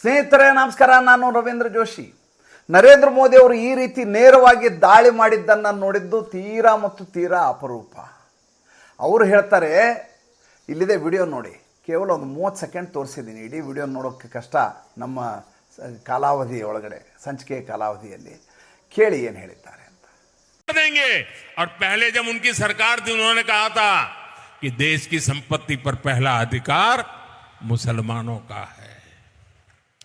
ಸ್ನೇಹಿತರೇ ನಮಸ್ಕಾರ ನಾನು ರವೀಂದ್ರ ಜೋಶಿ ನರೇಂದ್ರ ಮೋದಿ ಅವರು ಈ ರೀತಿ ನೇರವಾಗಿ ದಾಳಿ ಮಾಡಿದ್ದನ್ನು ನೋಡಿದ್ದು ತೀರಾ ಮತ್ತು ತೀರಾ ಅಪರೂಪ ಅವರು ಹೇಳ್ತಾರೆ ಇಲ್ಲಿದೆ ವಿಡಿಯೋ ನೋಡಿ ಕೇವಲ ಒಂದು ಮೂವತ್ತು ಸೆಕೆಂಡ್ ತೋರಿಸಿದ್ದೀನಿ ಇಡೀ ವಿಡಿಯೋ ನೋಡೋಕ್ಕೆ ಕಷ್ಟ ನಮ್ಮ ಸ- ಕಾಲಾವಧಿ ಒಳಗಡೆ ಸಂಚಿಕೆಯ ಕಾಲಾವಧಿಯಲ್ಲಿ ಕೇಳಿ ಏನು ಹೇಳಿದ್ದಾರೆ ಅಂತ देंगे और पहले जब उनकी सरकार थी उन्होंने कहा था कि देश की संपत्ति पर पहला अधिकार मुसलमानों का है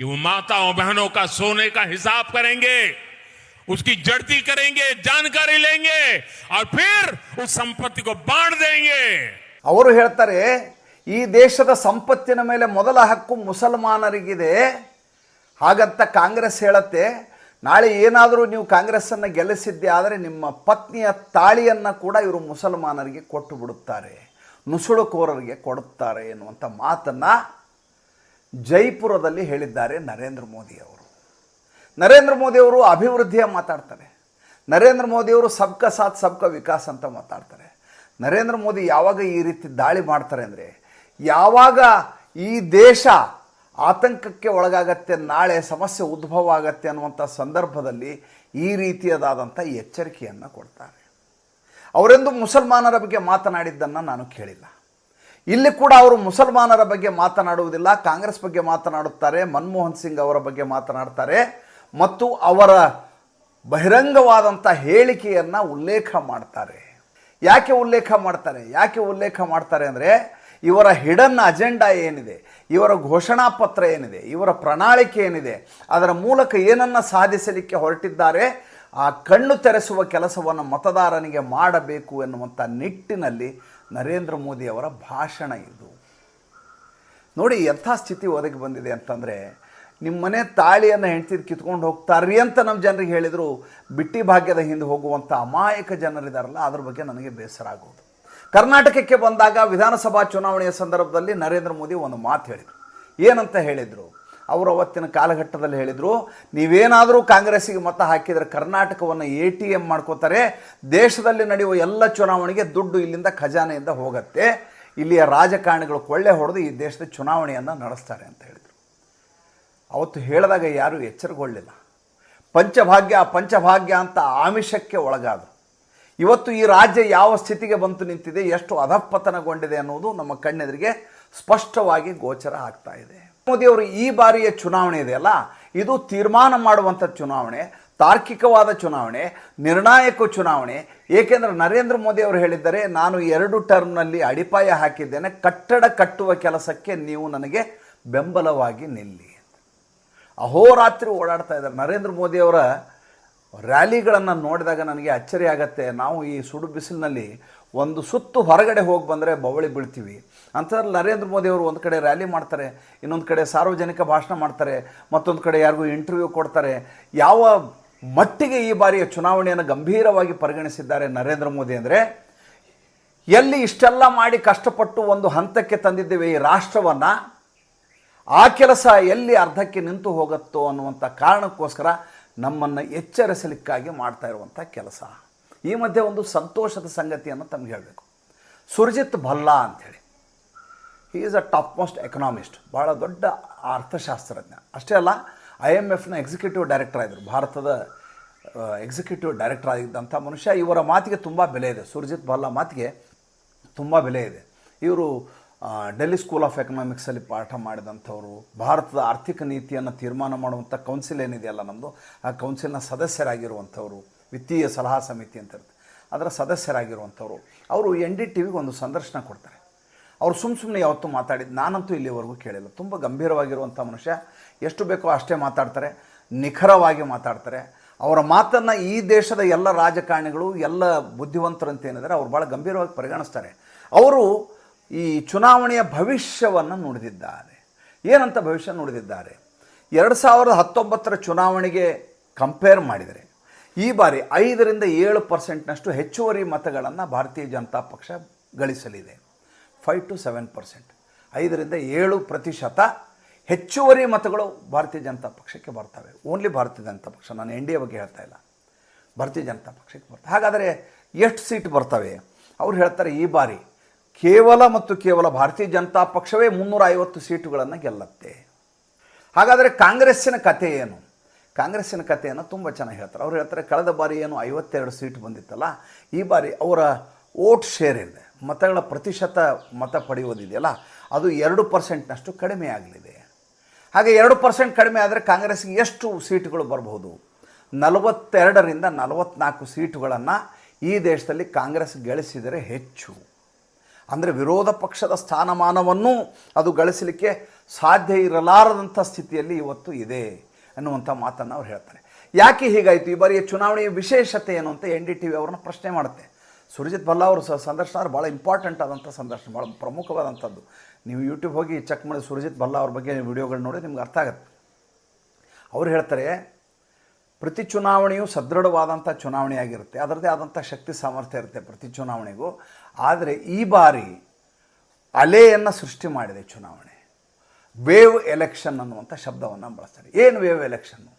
कि वो माताओं बहनों का सोने का हिसाब करेंगे उसकी जड़ती करेंगे जानकारी लेंगे और फिर उस संपत्ति को बांट देंगे ಅವರು ಹೇಳ್ತಾರೆ ಈ ದೇಶದ ಸಂಪತ್ತಿನ ಮೇಲೆ ಮೊದಲ ಹಕ್ಕು ಮುಸಲ್ಮಾನರಿಗಿದೆ ಹಾಗಂತ ಕಾಂಗ್ರೆಸ್ ಹೇಳತ್ತೆ ನಾಳೆ ಏನಾದರೂ ನೀವು ಕಾಂಗ್ರೆಸ್ಸನ್ನು ಗೆಲ್ಲಿಸಿದ್ದೆ ಆದರೆ ನಿಮ್ಮ ಪತ್ನಿಯ ತಾಳಿಯನ್ನು ಕೂಡ ಇವರು ಮುಸಲ್ಮಾನರಿಗೆ ಕೊಟ್ಟು ಬಿಡುತ್ತಾರೆ ನುಸುಳುಕೋರರಿಗೆ ಕೊಡುತ್ತಾರೆ ಎನ್ನುವಂಥ ಮಾತನ್ನು ಜೈಪುರದಲ್ಲಿ ಹೇಳಿದ್ದಾರೆ ನರೇಂದ್ರ ಮೋದಿ ಅವರು. ನರೇಂದ್ರ ಮೋದಿ ಅವರು ಅಭಿವೃದ್ಧಿಯ ಮಾತಾಡ್ತಾರೆ. ನರೇಂದ್ರ ಮೋದಿಯವರು ಸಬ್ಕ ಸಾಥ್, ಸಬ್ಕ ವಿಕಾಸ್ ಅಂತ ಮಾತಾಡ್ತಾರೆ. ನರೇಂದ್ರ ಮೋದಿ ಯಾವಾಗ ಈ ರೀತಿ ದಾಳಿ ಮಾಡ್ತಾರೆ ಅಂದರೆ, ಯಾವಾಗ ಈ ದೇಶ ಆತಂಕಕ್ಕೆ ಒಳಗಾಗತ್ತೆ, ನಾಳೆ ಸಮಸ್ಯೆ ಉದ್ಭವ ಆಗತ್ತೆ ಅನ್ನುವಂಥ ಸಂದರ್ಭದಲ್ಲಿ ಈ ರೀತಿಯದಾದಂಥ ಎಚ್ಚರಿಕೆಯನ್ನು ಕೊಡ್ತಾರೆ. ಅವರೆಂದು ಮುಸಲ್ಮಾನರ ಬಗ್ಗೆ ಮಾತನಾಡಿದ್ದನ್ನು ನಾನು ಕೇಳಿಲ್ಲ. ಇಲ್ಲಿ ಕೂಡ ಅವರು ಮುಸಲ್ಮಾನರ ಬಗ್ಗೆ ಮಾತನಾಡುವುದಿಲ್ಲ, ಕಾಂಗ್ರೆಸ್ ಬಗ್ಗೆ ಮಾತನಾಡುತ್ತಾರೆ, ಮನಮೋಹನ್ ಸಿಂಗ್ ಅವರ ಬಗ್ಗೆ ಮಾತನಾಡ್ತಾರೆ. ಮತ್ತು ಅವರ ಬಹಿರಂಗವಾದಂಥ ಹೇಳಿಕೆಯನ್ನು ಉಲ್ಲೇಖ ಮಾಡ್ತಾರೆ. ಯಾಕೆ ಉಲ್ಲೇಖ ಮಾಡ್ತಾರೆ? ಯಾಕೆ ಉಲ್ಲೇಖ ಮಾಡ್ತಾರೆ ಅಂದರೆ, ಇವರ ಹಿಡನ್ ಅಜೆಂಡಾ ಏನಿದೆ, ಇವರ ಘೋಷಣಾ ಪತ್ರ ಏನಿದೆ, ಇವರ ಪ್ರಣಾಳಿಕೆ ಏನಿದೆ, ಅದರ ಮೂಲಕ ಏನನ್ನು ಸಾಧಿಸಲಿಕ್ಕೆ ಹೊರಟಿದ್ದಾರೆ, ಆ ಕಣ್ಣು ತೆರೆಸುವ ಕೆಲಸವನ್ನು ಮತದಾರನಿಗೆ ಮಾಡಬೇಕು ಎನ್ನುವಂಥ ನಿಟ್ಟಿನಲ್ಲಿ ನರೇಂದ್ರ ಮೋದಿ ಅವರ ಭಾಷಣ ಇದು. ನೋಡಿ ಎಂಥ ಸ್ಥಿತಿ ಒದಗಿ ಬಂದಿದೆ ಅಂತಂದರೆ, ನಿಮ್ಮ ಮನೆ ತಾಳಿಯನ್ನು ಹೆಂಡ್ತಿದ್ ಕಿತ್ಕೊಂಡು ಹೋಗ್ತಾರ್ರಿ ಅಂತ ನಮ್ಮ ಜನರಿಗೆ ಹೇಳಿದರು, ಬಿಟ್ಟಿ ಭಾಗ್ಯದ ಹಿಂದೆ ಹೋಗುವಂಥ ಅಮಾಯಕ ಜನರಿದಾರಲ್ಲ, ಅದ್ರ ಬಗ್ಗೆ ನನಗೆ ಬೇಸರ ಆಗೋದು. ಕರ್ನಾಟಕಕ್ಕೆ ಬಂದಾಗ ವಿಧಾನಸಭಾ ಚುನಾವಣೆಯ ಸಂದರ್ಭದಲ್ಲಿ ನರೇಂದ್ರ ಮೋದಿ ಒಂದು ಮಾತು ಹೇಳಿದರು. ಏನಂತ ಹೇಳಿದರು? ಅವರು ಅವತ್ತಿನ ಕಾಲಘಟ್ಟದಲ್ಲಿ ಹೇಳಿದರು, ನೀವೇನಾದರೂ ಕಾಂಗ್ರೆಸ್ಸಿಗೆ ಮತ ಹಾಕಿದರೆ ಕರ್ನಾಟಕವನ್ನು ಎ ಟಿ ಎಂ ಮಾಡ್ಕೋತಾರೆ, ದೇಶದಲ್ಲಿ ನಡೆಯುವ ಎಲ್ಲ ಚುನಾವಣೆಗೆ ದುಡ್ಡು ಇಲ್ಲಿಂದ ಖಜಾನೆಯಿಂದ ಹೋಗುತ್ತೆ, ಇಲ್ಲಿಯ ರಾಜಕಾರಣಿಗಳು ಕೊಳ್ಳೆ ಹೊಡೆದು ಈ ದೇಶದ ಚುನಾವಣೆಯನ್ನು ನಡೆಸ್ತಾರೆ ಅಂತ ಹೇಳಿದರು. ಅವತ್ತು ಹೇಳಿದಾಗ ಯಾರೂ ಎಚ್ಚರಗೊಳ್ಳಿಲ್ಲ. ಪಂಚಭಾಗ್ಯ ಪಂಚಭಾಗ್ಯ ಅಂತ ಆಮಿಷಕ್ಕೆ ಒಳಗಾದರು. ಇವತ್ತು ಈ ರಾಜ್ಯ ಯಾವ ಸ್ಥಿತಿಗೆ ಬಂತು ನಿಂತಿದೆ, ಎಷ್ಟು ಅಧಪತನಗೊಂಡಿದೆ ಅನ್ನೋದು ನಮ್ಮ ಕಣ್ಣೆದುರಿಗೆ ಸ್ಪಷ್ಟವಾಗಿ ಗೋಚರ ಆಗ್ತಾ ಇದೆ. ಮೋದಿಯವರು ಈ ಬಾರಿಯ ಚುನಾವಣೆ ಇದೆಯಲ್ಲ ಇದು ತೀರ್ಮಾನ ಮಾಡುವಂಥ ಚುನಾವಣೆ, ತಾರ್ಕಿಕವಾದ ಚುನಾವಣೆ, ನಿರ್ಣಾಯಕ ಚುನಾವಣೆ. ಏಕೆಂದರೆ ನರೇಂದ್ರ ಮೋದಿ ಅವರು ಹೇಳಿದ್ದಾರೆ, ನಾನು ಎರಡು ಟರ್ಮ್ನಲ್ಲಿ ಅಡಿಪಾಯ ಹಾಕಿದ್ದೇನೆ, ಕಟ್ಟಡ ಕಟ್ಟುವ ಕೆಲಸಕ್ಕೆ ನೀವು ನನಗೆ ಬೆಂಬಲವಾಗಿ ನಿಲ್ಲಿ ಅಹೋರಾತ್ರಿ ಓಡಾಡ್ತಾ ಇದ್ದಾರೆ. ನರೇಂದ್ರ ಮೋದಿಯವರ ರ್ಯಾಲಿಗಳನ್ನು ನೋಡಿದಾಗ ನನಗೆ ಅಚ್ಚರಿ ಆಗತ್ತೆ. ನಾವು ಈ ಸುಡು ಬಿಸಿಲಿನಲ್ಲಿ ಒಂದು ಸುತ್ತು ಹೊರಗಡೆ ಹೋಗಿ ಬಂದರೆ ಬವಳಿ ಬೀಳ್ತೀವಿ. ಅಂಥದ್ರಲ್ಲಿ ನರೇಂದ್ರ ಮೋದಿ ಅವರು ಒಂದು ಕಡೆ ರ್ಯಾಲಿ ಮಾಡ್ತಾರೆ, ಇನ್ನೊಂದು ಕಡೆ ಸಾರ್ವಜನಿಕ ಭಾಷಣ ಮಾಡ್ತಾರೆ, ಮತ್ತೊಂದು ಕಡೆ ಯಾರಿಗೂ ಇಂಟರ್ವ್ಯೂ ಕೊಡ್ತಾರೆ. ಯಾವ ಮಟ್ಟಿಗೆ ಈ ಬಾರಿಯ ಚುನಾವಣೆಯನ್ನು ಗಂಭೀರವಾಗಿ ಪರಿಗಣಿಸಿದ್ದಾರೆ ನರೇಂದ್ರ ಮೋದಿ ಅಂದರೆ, ಎಲ್ಲಿ ಇಷ್ಟೆಲ್ಲ ಮಾಡಿ ಕಷ್ಟಪಟ್ಟು ಒಂದು ಹಂತಕ್ಕೆ ತಂದಿದ್ದೇವೆ ಈ ರಾಷ್ಟ್ರವನ್ನು, ಆ ಕೆಲಸ ಎಲ್ಲಿ ಅರ್ಧಕ್ಕೆ ನಿಂತು ಹೋಗುತ್ತೋ ಅನ್ನುವಂಥ ಕಾರಣಕ್ಕೋಸ್ಕರ ನಮ್ಮನ್ನು ಎಚ್ಚರಿಸಲಿಕ್ಕಾಗಿ ಮಾಡ್ತಾ ಇರುವಂಥ ಕೆಲಸ. ಈ ಮಧ್ಯೆ ಒಂದು ಸಂತೋಷದ ಸಂಗತಿಯನ್ನು ತಮಗೆ ಹೇಳಬೇಕು. ಸುರ್ಜಿತ್ ಭಲ್ಲಾ ಅಂಥೇಳಿ. He is a top most economist ಭಾಳ ದೊಡ್ಡ ಅರ್ಥಶಾಸ್ತ್ರಜ್ಞ. ಅಷ್ಟೇ ಅಲ್ಲ ಐ ಎಂ ಎಫ್ನ ಎಕ್ಸಿಕ್ಯೂಟಿವ್ ಡೈರೆಕ್ಟರ್ ಆಗಿದ್ದರು ಭಾರತದ ಎಕ್ಸಿಕ್ಯೂಟಿವ್ ಡೈರೆಕ್ಟರ್ ಆಗಿದ್ದಂಥ ಮನುಷ್ಯ. ಇವರ ಮಾತಿಗೆ ತುಂಬ ಬೆಲೆ ಇದೆ. ಸುರ್ಜಿತ್ ಭಲ್ಲಾ ಮಾತಿಗೆ ತುಂಬ ಬೆಲೆ ಇದೆ. ಇವರು ಡೆಲ್ಲಿ ಸ್ಕೂಲ್ ಆಫ್ ಎಕನಾಮಿಕ್ಸಲ್ಲಿ ಪಾಠ ಮಾಡಿದಂಥವರು, ಭಾರತದ ಆರ್ಥಿಕ ನೀತಿಯನ್ನು ತೀರ್ಮಾನ ಮಾಡುವಂಥ ಕೌನ್ಸಿಲ್ ಏನಿದೆಯಲ್ಲ ನಮ್ಮದು ಆ ಕೌನ್ಸಿಲ್ನ ಸದಸ್ಯರಾಗಿರುವಂಥವರು, ವಿತ್ತೀಯ ಸಲಹಾ ಸಮಿತಿ ಅಂತ ಇರುತ್ತೆ. ಅದರ ಸದಸ್ಯರಾಗಿರುವಂಥವರು. ಅವರು ಎನ್ ಡಿ ಟಿ ವಿಗೆ ಒಂದು ಸಂದರ್ಶನ ಕೊಡ್ತಾರೆ. ಅವ್ರು ಸುಮ್ಮ ಸುಮ್ಮನೆ ಯಾವತ್ತೂ ಮಾತಾಡಿದ್ದು ನಾನಂತೂ ಇಲ್ಲಿವರೆಗೂ ಕೇಳಿಲ್ಲ. ತುಂಬ ಗಂಭೀರವಾಗಿರುವಂಥ ಮನುಷ್ಯ. ಎಷ್ಟು ಬೇಕೋ ಅಷ್ಟೇ ಮಾತಾಡ್ತಾರೆ. ನಿಖರವಾಗಿ ಮಾತಾಡ್ತಾರೆ. ಅವರ ಮಾತನ್ನು ಈ ದೇಶದ ಎಲ್ಲ ರಾಜಕಾರಣಿಗಳು, ಎಲ್ಲ ಬುದ್ಧಿವಂತರು ಅಂತ ಏನಿದ್ದಾರೆ, ಅವ್ರು ಭಾಳ ಗಂಭೀರವಾಗಿ ಪರಿಗಣಿಸ್ತಾರೆ. ಅವರು ಈ ಚುನಾವಣೆಯ ಭವಿಷ್ಯವನ್ನು ನುಡಿದಿದ್ದಾರೆ. ಏನಂತ ಭವಿಷ್ಯ ನುಡಿದಿದ್ದಾರೆ? ಎರಡು ಸಾವಿರದ ಹತ್ತೊಂಬತ್ತರ ಚುನಾವಣೆಗೆ ಕಂಪೇರ್ ಮಾಡಿದರೆ, ಈ ಬಾರಿ ಐದರಿಂದ ಏಳು ಪರ್ಸೆಂಟ್ನಷ್ಟು ಹೆಚ್ಚುವರಿ ಮತಗಳನ್ನು ಭಾರತೀಯ ಜನತಾ ಪಕ್ಷ ಗಳಿಸಲಿದೆ. ಫೈವ್ ಟು ಸೆವೆನ್ ಪರ್ಸೆಂಟ್ ಐದರಿಂದ ಏಳು ಪ್ರತಿಶತ ಹೆಚ್ಚುವರಿ ಮತಗಳು ಭಾರತೀಯ ಜನತಾ ಪಕ್ಷಕ್ಕೆ ಬರ್ತವೆ. ಓನ್ಲಿ ಭಾರತೀಯ ಜನತಾ ಪಕ್ಷ. ನಾನು ಎನ್ ಡಿ ಎ ಬಗ್ಗೆ ಹೇಳ್ತಾ ಇಲ್ಲ. ಭಾರತೀಯ ಜನತಾ ಪಕ್ಷಕ್ಕೆ ಬರ್ತವೆ. ಹಾಗಾದರೆ ಎಷ್ಟು ಸೀಟ್ ಬರ್ತವೆ? ಅವ್ರು ಹೇಳ್ತಾರೆ ಈ ಬಾರಿ ಕೇವಲ ಮತ್ತು ಕೇವಲ ಭಾರತೀಯ ಜನತಾ ಪಕ್ಷವೇ ಮುನ್ನೂರ ಐವತ್ತು ಸೀಟುಗಳನ್ನು ಗೆಲ್ಲತ್ತೆ. ಹಾಗಾದರೆ ಕಾಂಗ್ರೆಸ್ಸಿನ ಕಥೆ ಏನು? ಕಾಂಗ್ರೆಸ್ಸಿನ ಕಥೆಯನ್ನು ತುಂಬ ಚೆನ್ನಾಗಿ ಹೇಳ್ತಾರೆ. ಅವ್ರು ಹೇಳ್ತಾರೆ, ಕಳೆದ ಬಾರಿ ಏನು ಐವತ್ತೆರಡು ಸೀಟ್ ಬಂದಿತ್ತಲ್ಲ? ಈ ಬಾರಿ ಅವರ ಓಟ್ ಶೇರ್ ಇದೆ. ಮತಗಳ ಪ್ರತಿಶತ ಮತ ಪಡೆಯುವುದಿದೆಯಲ್ಲ, ಅದು ಎರಡು ಪರ್ಸೆಂಟ್ನಷ್ಟು ಕಡಿಮೆ ಆಗಲಿದೆ. ಹಾಗೆ ಎರಡು ಪರ್ಸೆಂಟ್ ಕಡಿಮೆ ಆದರೆ ಕಾಂಗ್ರೆಸ್ಗೆ ಎಷ್ಟು ಸೀಟುಗಳು ಬರಬಹುದು? ನಲವತ್ತೆರಡರಿಂದ ನಲವತ್ತ್ನಾಲ್ಕು ಸೀಟುಗಳನ್ನು ಈ ದೇಶದಲ್ಲಿ ಕಾಂಗ್ರೆಸ್ ಗಳಿಸಿದರೆ ಹೆಚ್ಚು. ಅಂದರೆ ವಿರೋಧ ಪಕ್ಷದ ಸ್ಥಾನಮಾನವನ್ನು ಅದು ಗಳಿಸಲಿಕ್ಕೆ ಸಾಧ್ಯ ಇರಲಾರದಂಥ ಸ್ಥಿತಿಯಲ್ಲಿ ಇವತ್ತು ಇದೆ ಅನ್ನುವಂಥ ಮಾತನ್ನು ಅವ್ರು ಹೇಳ್ತಾರೆ. ಯಾಕೆ ಹೀಗಾಯಿತು? ಈ ಬಾರಿಯ ಚುನಾವಣೆಯ ವಿಶೇಷತೆ ಏನು ಅಂತ ಎನ್ ಡಿ ಟಿ ವಿ ಅವ್ರನ್ನ ಪ್ರಶ್ನೆ ಮಾಡುತ್ತೆ. ಸುರಜಿತ್ ಭಲ್ಲಾ ಅವರು ಸಂದರ್ಶನ ಭಾಳ ಇಂಪಾರ್ಟೆಂಟ್ ಆದಂಥ ಸಂದರ್ಶನ, ಭಾಳ ಪ್ರಮುಖವಾದಂಥದ್ದು. ನೀವು ಯೂಟ್ಯೂಬ್ ಹೋಗಿ ಚೆಕ್ ಮಾಡಿ ಸುರಜಿತ್ ಭಲ್ಲಾ ಅವ್ರ ಬಗ್ಗೆ ವಿಡಿಯೋಗಳು ನೋಡಿ ನಿಮ್ಗೆ ಅರ್ಥ ಆಗುತ್ತೆ. ಅವ್ರು ಹೇಳ್ತಾರೆ, ಪ್ರತಿ ಚುನಾವಣೆಯು ಸದೃಢವಾದಂಥ ಚುನಾವಣೆಯಾಗಿರುತ್ತೆ ಅದರದ್ದೇ ಆದಂಥ ಶಕ್ತಿ ಸಾಮರ್ಥ್ಯ ಇರುತ್ತೆ ಪ್ರತಿ ಚುನಾವಣೆಗೂ. ಆದರೆ ಈ ಬಾರಿ ಅಲೆಯನ್ನು ಸೃಷ್ಟಿ ಮಾಡಿದೆ ಚುನಾವಣೆ. ವೇವ್ ಎಲೆಕ್ಷನ್ ಅನ್ನುವಂಥ ಶಬ್ದವನ್ನು ಬಳಸ್ತಾರೆ. ಏನು ವೇವ್ ಎಲೆಕ್ಷನ್ನು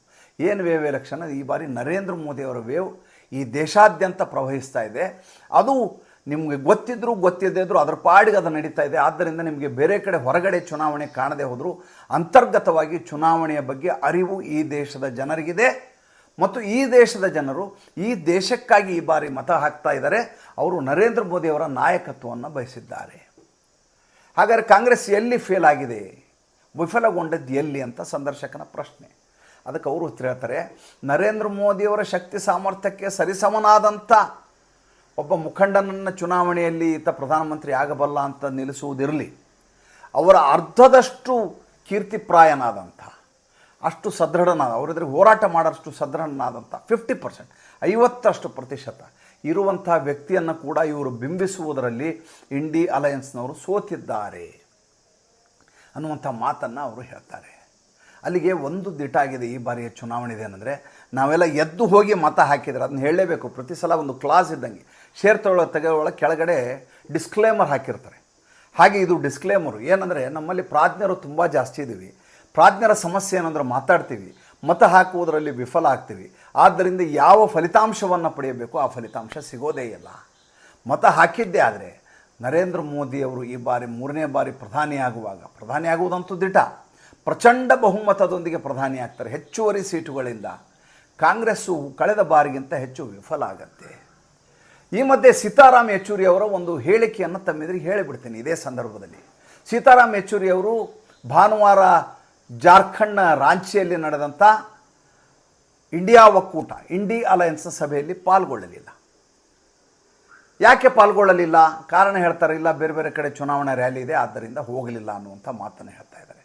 ಏನು ವೇವ್ ಎಲೆಕ್ಷನ್ ಈ ಬಾರಿ ನರೇಂದ್ರ ಮೋದಿಯವರ ವೇವ್ ಈ ದೇಶಾದ್ಯಂತ ಪ್ರವಹಿಸ್ತಾ ಇದೆ. ಅದು ನಿಮಗೆ ಗೊತ್ತಿದ್ದರೂ ಗೊತ್ತಿದ್ದೇ ಇದ್ದರೂ ಅದರ ಪಾಡಿಗೆ ಅದು ನಡೀತಾ ಇದೆ. ಆದ್ದರಿಂದ ನಿಮಗೆ ಬೇರೆ ಕಡೆ ಹೊರಗಡೆ ಚುನಾವಣೆ ಕಾಣದೆ ಹೋದರೂ ಅಂತರ್ಗತವಾಗಿ ಚುನಾವಣೆಯ ಬಗ್ಗೆ ಅರಿವು ಈ ದೇಶದ ಜನರಿಗಿದೆ. ಮತ್ತು ಈ ದೇಶದ ಜನರು ಈ ದೇಶಕ್ಕಾಗಿ ಈ ಬಾರಿ ಮತ ಹಾಕ್ತಾ ಇದ್ದಾರೆ. ಅವರು ನರೇಂದ್ರ ಮೋದಿಯವರ ನಾಯಕತ್ವವನ್ನು ಬಯಸಿದ್ದಾರೆ. ಹಾಗಾದರೆ ಕಾಂಗ್ರೆಸ್ ಎಲ್ಲಿ ಫೇಲ್ ಆಗಿದೆ? ವಿಫಲಗೊಂಡದ್ದು ಎಲ್ಲಿ ಅಂತ ಸಂದರ್ಶಕನ ಪ್ರಶ್ನೆ. ಅದಕ್ಕೆ ಅವರು ಉತ್ತರ ಹೇಳ್ತಾರೆ, ನರೇಂದ್ರ ಮೋದಿಯವರ ಶಕ್ತಿ ಸಾಮರ್ಥ್ಯಕ್ಕೆ ಸರಿಸಮನಾದಂಥ ಒಬ್ಬ ಮುಖಂಡನನ್ನು ಚುನಾವಣೆಯಲ್ಲಿ ಈತ ಪ್ರಧಾನಮಂತ್ರಿ ಆಗಬಲ್ಲ ಅಂತ ನಿಲ್ಲಿಸುವುದಿರಲಿ, ಅವರ ಅರ್ಧದಷ್ಟು ಕೀರ್ತಿಪ್ರಾಯನಾದಂಥ, ಅಷ್ಟು ಸದೃಢನಾದ, ಅವರಿದ್ರೆ ಹೋರಾಟ ಮಾಡೋಷ್ಟು ಸದೃಢನಾದಂಥ ಫಿಫ್ಟಿ ಪರ್ಸೆಂಟ್ ಐವತ್ತಷ್ಟು ಪ್ರತಿಶತ ಇರುವಂಥ ವ್ಯಕ್ತಿಯನ್ನು ಕೂಡ ಇವರು ಬಿಂಬಿಸುವುದರಲ್ಲಿ ಇಂಡಿ ಅಲಯನ್ಸ್ನವರು ಸೋತಿದ್ದಾರೆ ಅನ್ನುವಂಥ ಮಾತನ್ನು ಅವರು ಹೇಳ್ತಾರೆ. ಅಲ್ಲಿಗೆ ಒಂದು ದಿಟ್ಟಾಗಿದೆ ಈ ಬಾರಿಯ ಚುನಾವಣೆ ಇದೆ ಏನಂದರೆ, ನಾವೆಲ್ಲ ಎದ್ದು ಹೋಗಿ ಮತ ಹಾಕಿದ್ರೆ ಅದನ್ನ ಹೇಳಲೇಬೇಕು. ಪ್ರತಿ ಸಲ ಒಂದು ಕ್ಲಾಸ್ ಇದ್ದಂಗೆ. ಶೇರ್ ತಗೊಳ್ಳೋ ತೆಗೆಯೊಳಗೆ ಕೆಳಗಡೆ ಡಿಸ್ಕ್ಲೇಮರ್ ಹಾಕಿರ್ತಾರೆ. ಹಾಗೆ ಇದು ಡಿಸ್ಕ್ಲೇಮರು. ಏನಂದರೆ, ನಮ್ಮಲ್ಲಿ ಪ್ರಾಜ್ಞರು ತುಂಬ ಜಾಸ್ತಿ ಇದ್ದೀವಿ ಪ್ರಾಜ್ಞರ ಸಮಸ್ಯೆ ಏನಂದ್ರೆ ಮಾತಾಡ್ತೀವಿ. ಮತ ಹಾಕುವುದರಲ್ಲಿ ವಿಫಲ ಆಗ್ತೀವಿ. ಆದ್ದರಿಂದ ಯಾವ ಫಲಿತಾಂಶವನ್ನು ಪಡೆಯಬೇಕು ಆ ಫಲಿತಾಂಶ ಸಿಗೋದೇ ಇಲ್ಲ. ಮತ ಹಾಕಿದ್ದೇ ಆದರೆ ನರೇಂದ್ರ ಮೋದಿಯವರು ಈ ಬಾರಿ ಮೂರನೇ ಬಾರಿ ಪ್ರಧಾನಿಯಾಗುವಾಗ, ಪ್ರಧಾನಿಯಾಗುವುದಂತೂ ದಿಟ. ಪ್ರಚಂಡ ಬಹುಮತದೊಂದಿಗೆ ಪ್ರಧಾನಿ ಆಗ್ತಾರೆ. ಹೆಚ್ಚುವರಿ ಸೀಟುಗಳಿಂದ ಕಾಂಗ್ರೆಸ್ಸು ಕಳೆದ ಬಾರಿಗಿಂತ ಹೆಚ್ಚು ವಿಫಲ ಆಗತ್ತೆ. ಈ ಮಧ್ಯೆ ಸೀತಾರಾಮ್ ಯೆಚೂರಿ ಅವರ ಒಂದು ಹೇಳಿಕೆಯನ್ನು ತಮ್ಮೆದುರಿಗೆ ಹೇಳಿಬಿಡ್ತೀನಿ ಇದೇ ಸಂದರ್ಭದಲ್ಲಿ. ಸೀತಾರಾಮ್ ಯೆಚೂರಿ ಅವರು ಭಾನುವಾರ ಜಾರ್ಖಂಡ್ನ ರಾಂಚಿಯಲ್ಲಿ ನಡೆದಂಥ ಇಂಡಿಯಾ ಒಕ್ಕೂಟ, ಇಂಡಿ ಅಲಯನ್ಸ್ ಸಭೆಯಲ್ಲಿ ಪಾಲ್ಗೊಳ್ಳಲಿಲ್ಲ. ಯಾಕೆ ಪಾಲ್ಗೊಳ್ಳಲಿಲ್ಲ? ಕಾರಣ ಹೇಳ್ತಾರೆ, ಇಲ್ಲ ಬೇರೆ ಬೇರೆ ಕಡೆ ಚುನಾವಣಾ ರ್ಯಾಲಿ ಇದೆ, ಆದ್ದರಿಂದ ಹೋಗಲಿಲ್ಲ ಅನ್ನುವಂಥ ಮಾತನ್ನು ಹೇಳ್ತಾ ಇದ್ದಾರೆ.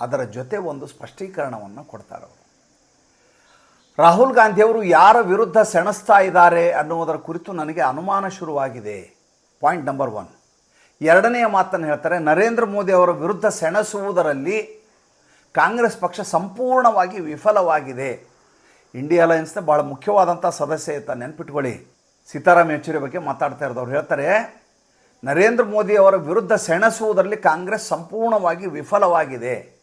ಅದರ ಜೊತೆ ಒಂದು ಸ್ಪಷ್ಟೀಕರಣವನ್ನು ಕೊಡ್ತಾರೆ ಅವರು. ರಾಹುಲ್ ಗಾಂಧಿಯವರು ಯಾರ ವಿರುದ್ಧ ಸೆಣಸ್ತಾ ಇದ್ದಾರೆ ಅನ್ನುವುದರ ಕುರಿತು ನನಗೆ ಅನುಮಾನ ಶುರುವಾಗಿದೆ. Point number one. ಎರಡನೆಯ ಮಾತನ್ನು ಹೇಳ್ತಾರೆ, ನರೇಂದ್ರ ಮೋದಿ ಅವರ ವಿರುದ್ಧ ಸೆಣಸುವುದರಲ್ಲಿ ಕಾಂಗ್ರೆಸ್ ಪಕ್ಷ ಸಂಪೂರ್ಣವಾಗಿ ವಿಫಲವಾಗಿದೆ. ಇಂಡಿಯಾ ಅಲಯನ್ಸ್ನ ಭಾಳ ಮುಖ್ಯವಾದಂಥ ಸದಸ್ಯ ಅಂತ ನೆನ್ಪಿಟ್ಕೊಳ್ಳಿ. ಸೀತಾರಾಮ್ ಯೆಚೂರಿ ಬಗ್ಗೆ ಮಾತಾಡ್ತಾ ಇರೋದವ್ರು ಹೇಳ್ತಾರೆ, ನರೇಂದ್ರ ಮೋದಿ ಅವರ ವಿರುದ್ಧ ಸೆಣಸುವುದರಲ್ಲಿ ಕಾಂಗ್ರೆಸ್ ಸಂಪೂರ್ಣವಾಗಿ ವಿಫಲವಾಗಿದೆ.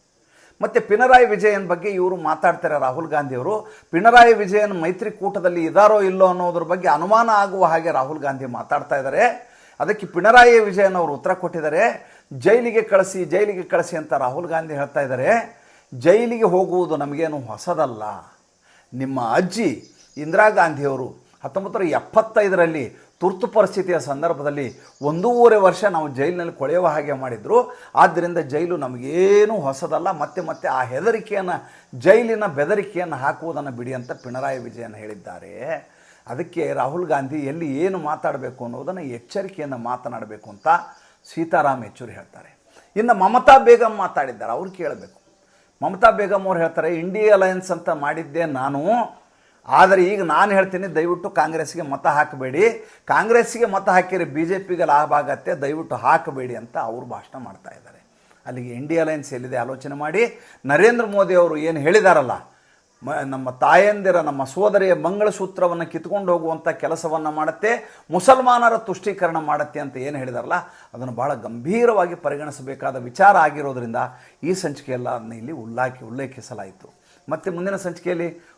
ಮತ್ತು ಪಿಣರಾಯಿ ವಿಜಯನ್ ಬಗ್ಗೆ ಇವರು ಮಾತಾಡ್ತಾರೆ ರಾಹುಲ್ ಗಾಂಧಿಯವರು. ಪಿಣರಾಯಿ ವಿಜಯನ್ ಮೈತ್ರಿಕೂಟದಲ್ಲಿ ಇದಾರೋ ಇಲ್ಲೋ ಅನ್ನೋದ್ರ ಬಗ್ಗೆ ಅನುಮಾನ ಆಗುವ ಹಾಗೆ ರಾಹುಲ್ ಗಾಂಧಿ ಮಾತಾಡ್ತಾ ಇದ್ದಾರೆ ಅದಕ್ಕೆ ಪಿಣರಾಯಿ ವಿಜಯನ್ ಅವರು ಉತ್ತರ ಕೊಟ್ಟಿದ್ದಾರೆ. ಜೈಲಿಗೆ ಕಳಿಸಿ ಜೈಲಿಗೆ ಕಳಿಸಿ ಅಂತ ರಾಹುಲ್ ಗಾಂಧಿ ಹೇಳ್ತಾ ಇದ್ದಾರೆ ಜೈಲಿಗೆ ಹೋಗುವುದು ನಮಗೇನು ಹೊಸದಲ್ಲ. ನಿಮ್ಮ ಅಜ್ಜಿ ಇಂದಿರಾ ಗಾಂಧಿಯವರು ಹತ್ತೊಂಬತ್ತು ನೂರ ಎಪ್ಪತ್ತೈದರಲ್ಲಿ ತುರ್ತು ಪರಿಸ್ಥಿತಿಯ ಸಂದರ್ಭದಲ್ಲಿ ಒಂದೂವರೆ ವರ್ಷ ನಾವು ಜೈಲಿನಲ್ಲಿ ಕೊಳೆಯುವ ಹಾಗೆ ಮಾಡಿದರು. ಆದ್ದರಿಂದ ಜೈಲು ನಮಗೇನು ಹೊಸದಲ್ಲ. ಮತ್ತೆ ಮತ್ತೆ ಆ ಹೆದರಿಕೆಯನ್ನು, ಜೈಲಿನ ಬೆದರಿಕೆಯನ್ನು ಹಾಕುವುದನ್ನು ಬಿಡಿ ಅಂತ ಪಿಣರಾಯಿ ವಿಜಯನ್ ಹೇಳಿದ್ದಾರೆ. ಅದಕ್ಕೆ ರಾಹುಲ್ ಗಾಂಧಿ ಎಲ್ಲಿ ಏನು ಮಾತಾಡಬೇಕು ಅನ್ನೋದನ್ನು ಎಚ್ಚರಿಕೆಯನ್ನು ಮಾತನಾಡಬೇಕು ಅಂತ ಸೀತಾರಾಮ್ ಯೆಚೂರಿ ಹೇಳ್ತಾರೆ. ಇನ್ನು ಮಮತಾ ಬೇಗಂ ಮಾತಾಡಿದ್ದಾರೆ. ಅವ್ರು ಕೇಳಬೇಕು. ಮಮತಾ ಬೇಗಂ ಅವ್ರು ಹೇಳ್ತಾರೆ ಇಂಡಿಯಾ ಅಲಯನ್ಸ್ ಅಂತ ಮಾಡಿದ್ದೆ ನಾನು. ಆದರೆ ಈಗ ನಾನು ಹೇಳ್ತೀನಿ, ದಯವಿಟ್ಟು ಕಾಂಗ್ರೆಸ್ಗೆ ಮತ ಹಾಕಬೇಡಿ. ಕಾಂಗ್ರೆಸ್ಸಿಗೆ ಮತ ಹಾಕಿರಿ ಬಿ ಜೆ ಪಿಗೆ ಲಾಭ ಆಗತ್ತೆ, ದಯವಿಟ್ಟು ಹಾಕಬೇಡಿ ಅಂತ ಅವರು ಭಾಷಣ ಮಾಡ್ತಾ ಇದ್ದಾರೆ. ಅಲ್ಲಿಗೆ ಇಂಡಿಯಾ ಅಲಯನ್ಸ್ ಎಲ್ಲಿದೆ ಆಲೋಚನೆ ಮಾಡಿ. ನರೇಂದ್ರ ಮೋದಿ ಅವರು ಏನು ಹೇಳಿದಾರಲ್ಲ, ಮ, ನಮ್ಮ ತಾಯಂದಿರ, ನಮ್ಮ ಸೋದರಿಯ ಮಂಗಳಸೂತ್ರವನ್ನು ಕಿತ್ಕೊಂಡು ಹೋಗುವಂಥ ಕೆಲಸವನ್ನು ಮಾಡುತ್ತೆ, ಮುಸಲ್ಮಾನರ ತುಷ್ಟೀಕರಣ ಮಾಡುತ್ತೆ ಅಂತ ಏನು ಹೇಳಿದಾರಲ್ಲ, ಅದನ್ನು ಭಾಳ ಗಂಭೀರವಾಗಿ ಪರಿಗಣಿಸಬೇಕಾದ ವಿಚಾರ ಆಗಿರೋದ್ರಿಂದ ಈ ಸಂಚಿಕೆಯೆಲ್ಲ ಅದನ್ನ ಇಲ್ಲಿ ಉಲ್ಲಾಖಿ ಉಲ್ಲೇಖಿಸಲಾಯಿತು. ಮತ್ತು ಮುಂದಿನ ಸಂಚಿಕೆಯಲ್ಲಿ